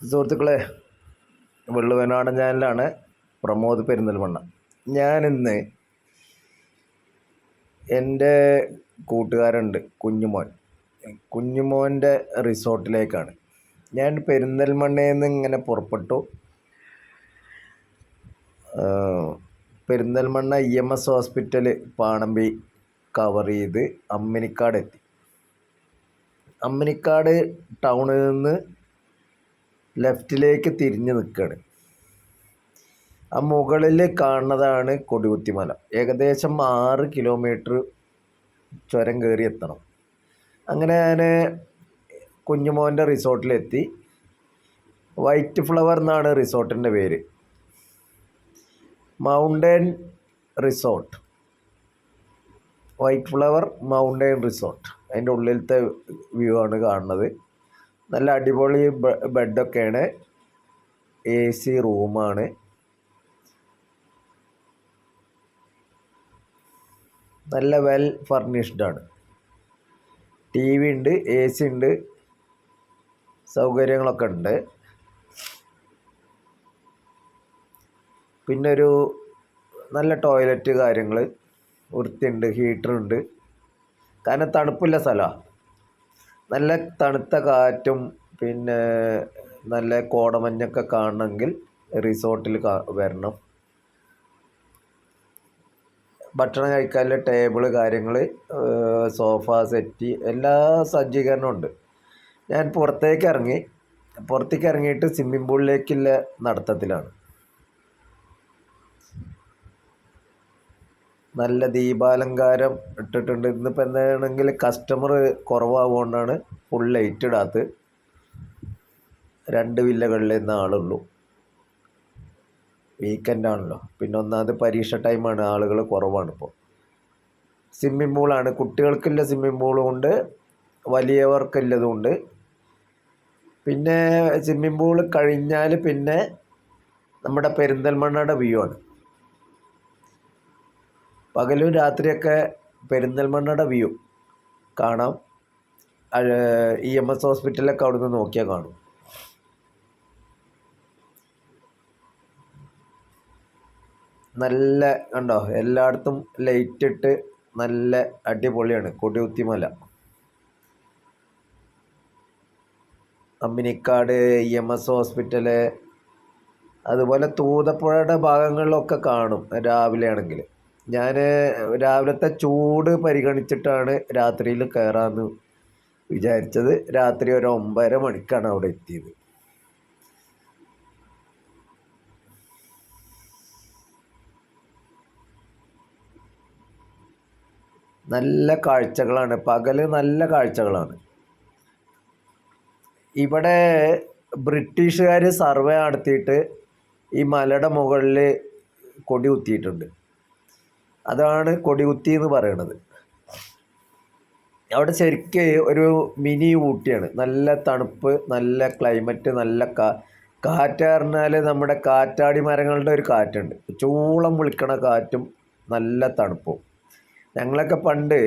സുഹൃത്തുക്കളെ വെള്ളുവനാടൻ ചാനലാണ് പ്രമോദ് പെരുന്തൽമണ്ണ. ഞാനിന്ന് എന്റെ കൂട്ടുകാരുണ്ട് കുഞ്ഞുമോൻ. കുഞ്ഞുമോന്റെ റിസോർട്ടിലേക്കാണ്. ഞാൻ പെരിന്തൽമണ്ണയിൽ നിന്ന് ഇങ്ങനെ പുറപ്പെട്ടു Perinthalmanna E M S hospital Panambi cover ചെയ്ത് അമ്മിനിക്കാട് എത്തി അമ്മിനിക്കാട് ടൗണിൽ നിന്ന് ലെഫ്റ്റിലേക്ക് തിരിഞ്ഞ് നിൽക്കുകയാണ് ആ മുകളിൽ കാണുന്നതാണ് കൊടികുത്തിമല. ഏകദേശം ആറ് കിലോമീറ്റർ ചുരം കയറി എത്തണം. അങ്ങനെ ഞാൻ കുഞ്ഞുമോന്റെ റിസോർട്ടിലെത്തി. വൈറ്റ് ഫ്ലവർ എന്നാണ് റിസോർട്ടിന്റെ പേര്. Mountain resort. White flower mountain resort. അതിന്റെ ഉള്ളിലത്തെ വ്യൂ ആണ് കാണുന്നത്. നല്ല അടിപൊളി ബെഡൊക്കെയാണ്. എ സി റൂമാണ്. നല്ല വെൽ ഫർണിഷ്ഡ് ആണ്. ടി വി ഉണ്ട് എ സി ഉണ്ട്. സൗകര്യങ്ങളൊക്കെ ഉണ്ട്. പിന്നെ ഒരു നല്ല ടോയ്ലറ്റ് കാര്യങ്ങൾ വൃത്തിയുണ്ട് ഹീറ്ററുണ്ട്. കാരണം തണുപ്പില്ല സ്ഥലമാണ് നല്ല തണുത്ത കാറ്റും പിന്നെ നല്ല കോടമഞ്ഞൊക്കെ കാണണമെങ്കിൽ റിസോർട്ടിൽ വരണം. ഭക്ഷണം കഴിക്കാനുള്ള ടേബിൾ കാര്യങ്ങൾ സോഫ സെറ്റ് എല്ലാ സജ്ജീകരണവും ഉണ്ട്. ഞാൻ പുറത്തേക്ക് ഇറങ്ങി പുറത്തേക്ക് ഇറങ്ങിയിട്ട് സ്വിമ്മിംഗ് പൂളിലേക്കുള്ള നടത്തത്തിലാണ്. നല്ല ദീപാലങ്കാരം ഇട്ടിട്ടുണ്ട്. ഇന്നിപ്പോൾ എന്താണെങ്കിൽ കസ്റ്റമർ കുറവാകൊണ്ടാണ് ഫുൾ ലൈറ്റ് ഇടാത്തത്. രണ്ട് വില്ലകളിൽ ഇന്ന് ആളുള്ളൂ. വീക്കെൻഡ് ആണല്ലോ. പിന്നെ ഒന്നാമത് പരീക്ഷ ടൈമാണ് ആളുകൾ കുറവാണ് ഇപ്പോൾ സ്വിമ്മിംഗ് പൂളാണ് കുട്ടികൾക്കുള്ള സ്വിമ്മിംഗ് പൂളും ഉണ്ട് വലിയവർക്കുള്ളതും ഉണ്ട് പിന്നെ സ്വിമ്മിംഗ് പൂൾ കഴിഞ്ഞാൽ പിന്നെ നമ്മുടെ പെരിന്തൽമണ്ണയുടെ വ്യൂ ആണ്. പകലും രാത്രിയൊക്കെ പെരിന്തൽമണ്ണയുടെ വ്യൂ കാണാം. ഇ എം എസ് ഹോസ്പിറ്റലൊക്കെ അവിടെ നിന്ന് നോക്കിയാൽ കാണും. നല്ല കണ്ടോ? എല്ലായിടത്തും ലൈറ്റ് ഇട്ട് നല്ല അടിപൊളിയാണ്. Kodikuthimala. Amminikkad E M S hospital അതുപോലെ തൂതപ്പുഴയുടെ ഭാഗങ്ങളിലൊക്കെ കാണും രാവിലെ ആണെങ്കിൽ ഞാൻ രാവിലത്തെ ചൂട് പരിഗണിച്ചിട്ടാണ് രാത്രിയിൽ കയറാമെന്ന് വിചാരിച്ചത്. രാത്രി ഒരു ഒമ്പതര മണിക്കാണ് അവിടെ എത്തിയത്. നല്ല കാഴ്ചകളാണ്. പകൽ നല്ല കാഴ്ചകളാണ്. ഇവിടെ ബ്രിട്ടീഷുകാർ സർവേ നടത്തിയിട്ട് ഈ മലയുടെ മുകളിൽ കൊടി കുത്തിയിട്ടുണ്ട്. അതാണ് കൊടികുത്തി എന്ന് പറയണത്. അവിടെ ശരിക്ക് ഒരു മിനി ഊട്ടിയാണ്. നല്ല തണുപ്പ് നല്ല ക്ലൈമറ്റ് നല്ല കാ കാറ്റ് പറഞ്ഞാൽ നമ്മുടെ കാറ്റാടി മരങ്ങളുടെ ഒരു കാറ്റുണ്ട്. ചൂളം വിളിക്കണ കാറ്റും നല്ല തണുപ്പും. ഞങ്ങളൊക്കെ പണ്ട്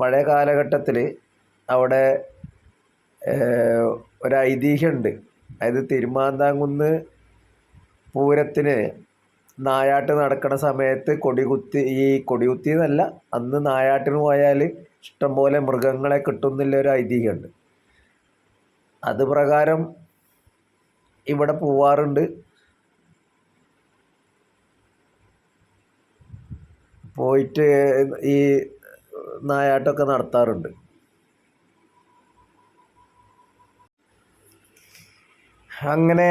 പഴയ കാലഘട്ടത്തിൽ അവിടെ ഒരു ഐതിഹ്യമുണ്ട്. അതായത് തിരുമാന്താംകുന്ന് പൂരത്തിന് നായാട്ട് നടക്കുന്ന സമയത്ത് കൊടികുത്തി ഈ കൊടികുത്തി എന്നല്ല അന്ന് നായാട്ടിന് പോയാൽ ഇഷ്ടംപോലെ മൃഗങ്ങളെ കിട്ടുന്നില്ല ഒരു ഐതിഹ്യമുണ്ട്. അത് പ്രകാരം ഇവിടെ പോവാറുണ്ട്. പോയിട്ട് ഈ നായാട്ടൊക്കെ നടത്താറുണ്ട്. അങ്ങനെ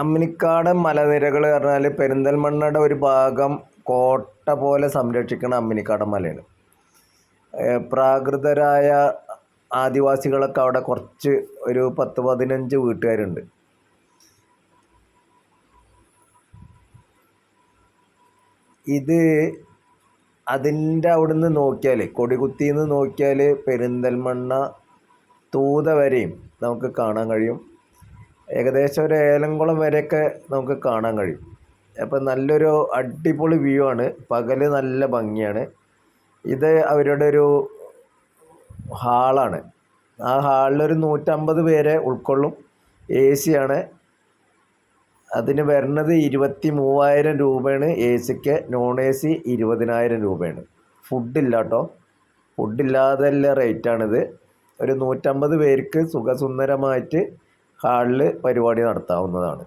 അമ്മിനിക്കാട് മലനിരകൾ പറഞ്ഞാൽ പെരിന്തൽമണ്ണയുടെ ഒരു ഭാഗം കോട്ട പോലെ സംരക്ഷിക്കുന്ന അമ്മിനിക്കാട് മലയാണ്. പ്രാകൃതരായ ആദിവാസികളൊക്കെ അവിടെ കുറച്ച് ഒരു പത്ത് പതിനഞ്ച് വീട്ടുകാരുണ്ട്. ഇത് അതിന്റെ അവിടുന്ന് നോക്കിയാൽ കൊടികുത്തിന്ന് നോക്കിയാൽ പെരിന്തൽമണ്ണ തൂത വരെയും നമുക്ക് കാണാൻ കഴിയും. ഏകദേശം ഒരു ഏലംകുളം വരെയൊക്കെ നമുക്ക് കാണാൻ കഴിയും. അപ്പം നല്ലൊരു അടിപൊളി വ്യൂ ആണ്. പകൽ നല്ല ഭംഗിയാണ്. ഇത് അവരുടെ ഒരു ഹാളാണ് ആ ഹാളിലൊരു നൂറ്റമ്പത് പേരെ ഉൾക്കൊള്ളും. എ സിയാണ് അതിന് വരുന്നത് ഇരുപത്തി മൂവായിരം രൂപയാണ് എ സിക്ക് നോൺ എ സി ഇരുപതിനായിരം രൂപയാണ്. ഫുഡില്ല കേട്ടോ ഫുഡില്ലാതെ റേറ്റാണിത് ഒരു നൂറ്റമ്പത് പേർക്ക് സുഖസുന്ദരമായിട്ട് ഹാളിൽ പരിപാടി നടത്താവുന്നതാണ്.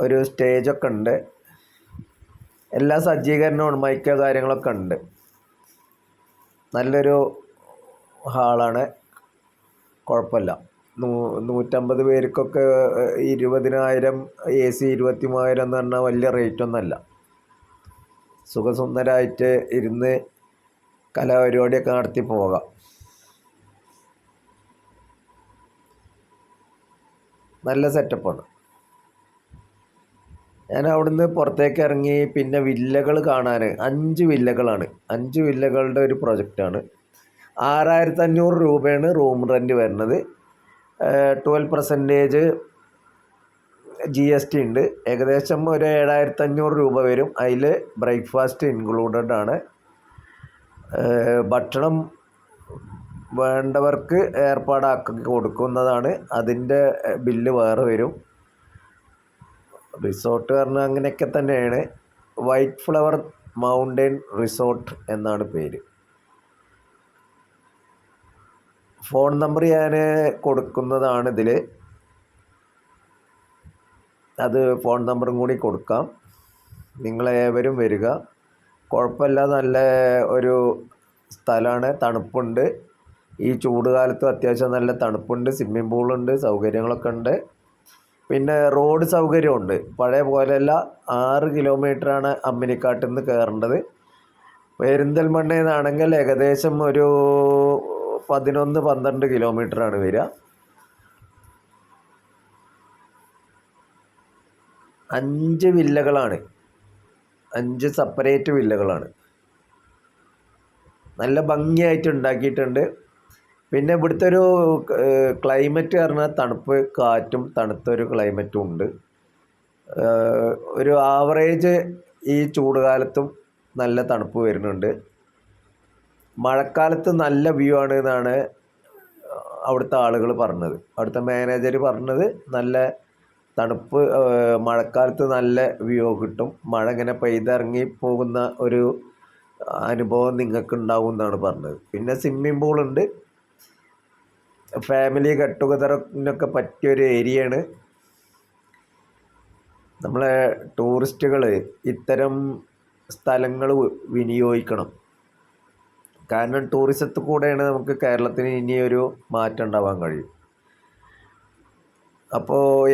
ഒരു സ്റ്റേജൊക്കെ ഉണ്ട്. എല്ലാ സജ്ജീകരണവും മൈക്ക കാര്യങ്ങളൊക്കെ ഉണ്ട്. നല്ലൊരു ഹാളാണ്. കുഴപ്പമില്ല. നൂ നൂറ്റമ്പത് പേർക്കൊക്കെ ഇരുപതിനായിരം എ സി ഇരുപത്തി മൂവായിരം എന്ന് പറഞ്ഞാൽ വലിയ റേറ്റൊന്നുമല്ല. സുഖസുന്ദരമായിട്ട് ഇരുന്ന് കലാപരിപാടിയൊക്കെ നടത്തി പോകാം. നല്ല സെറ്റപ്പാണ്. ഞാൻ അവിടുന്ന് പുറത്തേക്ക് ഇറങ്ങി പിന്നെ വില്ലകൾ കാണാൻ അഞ്ച് വില്ലകളാണ്. അഞ്ച് വില്ലകളുടെ ഒരു പ്രൊജക്റ്റാണ്. ആറായിരത്തി അഞ്ഞൂറ് രൂപയാണ് റൂം റെന്റ് വരുന്നത്. Twelve percentage G S T ഉണ്ട്. ഏകദേശം ഒരു ഏഴായിരത്തി അഞ്ഞൂറ് രൂപ വരും. അതിൽ ബ്രേക്ക്ഫാസ്റ്റ് ഇൻക്ലൂഡഡ് ആണ്. ഭക്ഷണം വേണ്ടവർക്ക് ഏർപ്പാടാക്കി കൊടുക്കുന്നതാണ് അതിന്റെ ബില്ല് വേറെ വരും. റിസോർട്ട് പറഞ്ഞാൽ അങ്ങനെയൊക്കെ തന്നെയാണ്. വൈറ്റ് ഫ്ലവർ മൗണ്ടൻ റിസോർട്ട് എന്നാണ് പേര്. ഫോൺ നമ്പർ ഞാൻ കൊടുക്കുന്നതാണ് ഇതിൽ. അത് ഫോൺ നമ്പറും കൂടി കൊടുക്കാം. നിങ്ങളേവരും വരിക. കുഴപ്പമില്ല നല്ല ഒരു സ്ഥലമാണ് തണുപ്പുണ്ട്. ഈ ചൂട് കാലത്തും അത്യാവശ്യം നല്ല തണുപ്പുണ്ട് സ്വിമ്മിംഗ് പൂളുണ്ട് സൗകര്യങ്ങളൊക്കെ ഉണ്ട്. പിന്നെ റോഡ് സൗകര്യമുണ്ട്. പഴയ പോലെയല്ല ആറ് കിലോമീറ്ററാണ് അമ്മിനിക്കാട്ടിൽ നിന്ന് കയറേണ്ടത് പെരിന്തൽമണ്ണയിൽ നിന്നാണെങ്കിൽ ഏകദേശം ഒരു പതിനൊന്ന് പന്ത്രണ്ട് കിലോമീറ്ററാണ് വരിക. അഞ്ച് വില്ലകളാണ്. അഞ്ച് സെപ്പറേറ്റ് വില്ലകളാണ്. നല്ല ഭംഗിയായിട്ട് ഉണ്ടാക്കിയിട്ടുണ്ട്. പിന്നെ ഇവിടുത്തെ ഒരു ക്ലൈമറ്റ് പറഞ്ഞാൽ തണുപ്പ് കാറ്റും തണുത്തൊരു ക്ലൈമറ്റും ഉണ്ട്. ഒരു ആവറേജ് ഈ ചൂട് കാലത്തും നല്ല തണുപ്പ് വരുന്നുണ്ട്. മഴക്കാലത്ത് നല്ല വ്യൂ ആണ് എന്നാണ് അവിടുത്തെ ആളുകൾ പറഞ്ഞത്. അവിടുത്തെ മാനേജർ പറഞ്ഞത് നല്ല തണുപ്പ് മഴക്കാലത്ത് നല്ല വ്യൂ കിട്ടും. മഴ ഇങ്ങനെ പെയ്തിറങ്ങി പോകുന്ന ഒരു അനുഭവം നിങ്ങൾക്ക് ഉണ്ടാവും എന്നാണ് പറഞ്ഞത്. പിന്നെ സ്വിമ്മിംഗ് പൂളുണ്ട് ഫാമിലി ഗെറ്റ് ടുഗദറിനൊക്കെ പറ്റിയൊരു ഏരിയയാണ്. നമ്മളെ ടൂറിസ്റ്റുകൾ ഇത്തരം സ്ഥലങ്ങൾ വിനിയോഗിക്കണം. കാരണം ടൂറിസത്തിൽ കൂടെയാണ് നമുക്ക് കേരളത്തിന് ഇനിയൊരു മാറ്റം ഉണ്ടാവാൻ കഴിയും. അപ്പോൾ